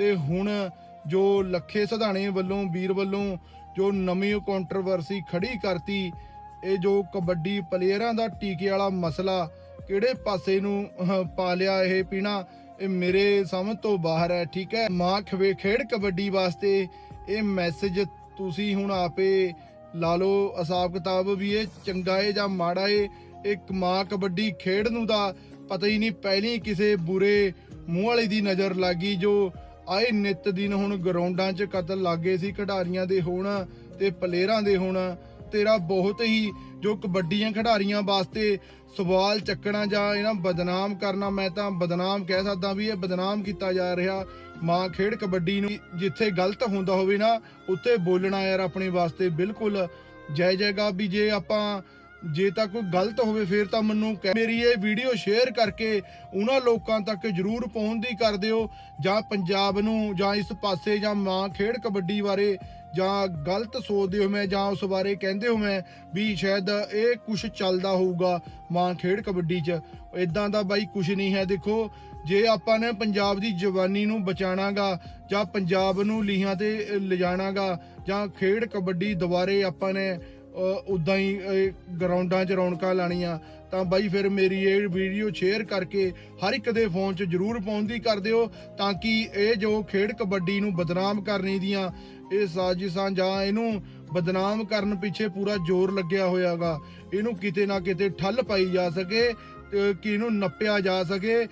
ਤੇ ਹੁਣ ਜੋ ਲੱਖੇ ਸਧਾਣੇ ਵੱਲੋਂ, ਵੀਰ ਵੱਲੋਂ ਜੋ ਨਵੀਂ ਕੰਟਰੋਵਰਸੀ ਖੜੀ ਕਰਤੀ, ਇਹ ਜੋ ਕਬੱਡੀ ਪਲੇਅਰਾਂ ਦਾ ਟੀਕੇ ਵਾਲਾ ਮਸਲਾ ਕਿਹੜੇ ਪਾਸੇ ਨੂੰ ਪਾ ਲਿਆ ਇਹ ਪੀਣਾ, ਇਹ ਮੇਰੇ ਸਮਝ ਤੋਂ ਬਾਹਰ ਹੈ, ਠੀਕ ਹੈ? ਮਾਂ ਖਵੇ ਖੇਡ ਕਬੱਡੀ ਵਾਸਤੇ ਇਹ ਮੈਸੇਜ ਤੁਸੀਂ ਹੁਣ ਆਪੇ ਲਾ ਲਓ, ਹਿਸਾਬ ਕਿਤਾਬ ਵੀ ਇਹ ਚੰਗਾ ਏ ਜਾਂ ਮਾੜਾ ਏ, ਇੱਕ ਮਾਂ ਕਬੱਡੀ ਖੇਡ ਨੂੰ ਦਾ ਪਤਾ ਹੀ ਨਹੀਂ, ਪਹਿਲੀ ਕਿਸੇ ਬੁਰੇ ਮੂੰਹ ਵਾਲੀ ਦੀ ਨਜ਼ਰ ਲੱਗੀ ਜੋ ਆਏ ਨਿਤ ਦਿਨ ਹੁਣ ਗਰਾਊਂਡਾਂ 'ਚ ਕਤਲ ਲੱਗੇ ਸੀ ਖਿਡਾਰੀਆਂ ਦੇ ਹੋਣ ਤੇ ਪਲੇਅਰਾਂ ਦੇ ਹੋਣ। ਤੇਰਾ ਬਹੁਤ ਹੀ ਜੋ ਕਬੱਡੀਆਂ ਖਿਡਾਰੀਆਂ ਵਾਸਤੇ ਸਵਾਲ ਚੱਕਣਾ ਜਾਂ ਇਹਨਾਂ ਬਦਨਾਮ ਕਰਨਾ, ਮੈਂ ਤਾਂ ਬਦਨਾਮ ਕਹਿ ਸਕਦਾ ਵੀ ਇਹ ਬਦਨਾਮ ਕੀਤਾ ਜਾ ਰਿਹਾ। ਮਾਂ ਖੇਡ ਕਬੱਡੀ ਨੂੰ ਜਿੱਥੇ ਗਲਤ ਹੁੰਦਾ ਹੋਵੇ ਨਾ, ਉੱਥੇ ਬੋਲਣਾ ਯਾਰ ਆਪਣੇ ਵਾਸਤੇ ਬਿਲਕੁਲ। ਜੈ ਜੈਗਾ ਵੀ ਜੇ ਆਪਾਂ ਜੇ ਤਾਂ ਕੋਈ ਗਲਤ ਹੋਵੇ ਫਿਰ ਤਾਂ ਮੈਨੂੰ ਮੇਰੀ ਇਹ ਵੀਡੀਓ ਸ਼ੇਅਰ ਕਰਕੇ ਉਹਨਾਂ ਲੋਕਾਂ ਤੱਕ ਜਰੂਰ ਪਹੁੰਚਦੀ ਕਰ ਦਿਓ, ਜਾਂ ਪੰਜਾਬ ਨੂੰ, ਜਾਂ ਇਸ ਪਾਸੇ, ਜਾਂ ਮਾਂ ਖੇਡ ਕਬੱਡੀ ਬਾਰੇ, ਜਾਂ ਗਲਤ ਸੋਚਦੇ ਹੋ ਮੈਂ, ਜਾਂ ਉਸ ਬਾਰੇ ਕਹਿੰਦੇ ਹੋ ਮੈਂ, ਵੀ ਸ਼ਾਇਦ ਇਹ ਕੁਝ ਚੱਲਦਾ ਹੋਊਗਾ ਮਾਂ ਖੇਡ ਕਬੱਡੀ 'ਚ। ਇਦਾਂ ਦਾ ਬਾਈ ਕੁਝ ਨਹੀਂ ਹੈ। ਦੇਖੋ, ਜੇ ਆਪਾਂ ਨੇ ਪੰਜਾਬ ਦੀ ਜਵਾਨੀ ਨੂੰ ਬਚਾਣਾਗਾ, ਜਾਂ ਪੰਜਾਬ ਨੂੰ ਲੀਹਾਂ ਤੇ ਲਿਜਾਣਾਗਾ, ਜਾਂ ਖੇਡ ਕਬੱਡੀ ਦੁਬਾਰੇ ਆਪਾਂ ਨੇ ਉਦਾਂ ਹੀ ਅਹ, ਗਰਾਊਂਡਾਂ 'ਚ ਰੌਣਕਾਂ ਲਾਣੀਆਂ ਤਾਂ ਬਾਈ ਫਿਰ ਮੇਰੀ ਇਹ ਵੀਡੀਓ ਸ਼ੇਅਰ ਕਰਕੇ ਹਰ ਇੱਕ ਦੇ ਫੋਨ 'ਚ ਜਰੂਰ ਪਹੁੰਚਦੀ ਕਰ ਦਿਓ ਤਾਂ ਕਿ ਇਹ ਜੋ ਖੇਡ ਕਬੱਡੀ ਨੂੰ ਬਦਨਾਮ ਕਰਨੇ ਦੀਆਂ ਇਹ ਸਾਜ਼ਿਸ਼ਾਂ ਜਾਂ ਇਹਨੂੰ ਬਦਨਾਮ ਕਰਨ ਪਿੱਛੇ ਪੂਰਾ ਜ਼ੋਰ ਲੱਗਿਆ ਹੋਇਆਗਾ। ਇਹਨੂੰ ਕਿਤੇ ਨਾ ਕਿਤੇ ਠੱਲ ਪਾਈ ਜਾ ਸਕੇ ਕਿ ਇਹਨੂੰ ਨੱਪਿਆ ਜਾ ਸਕੇ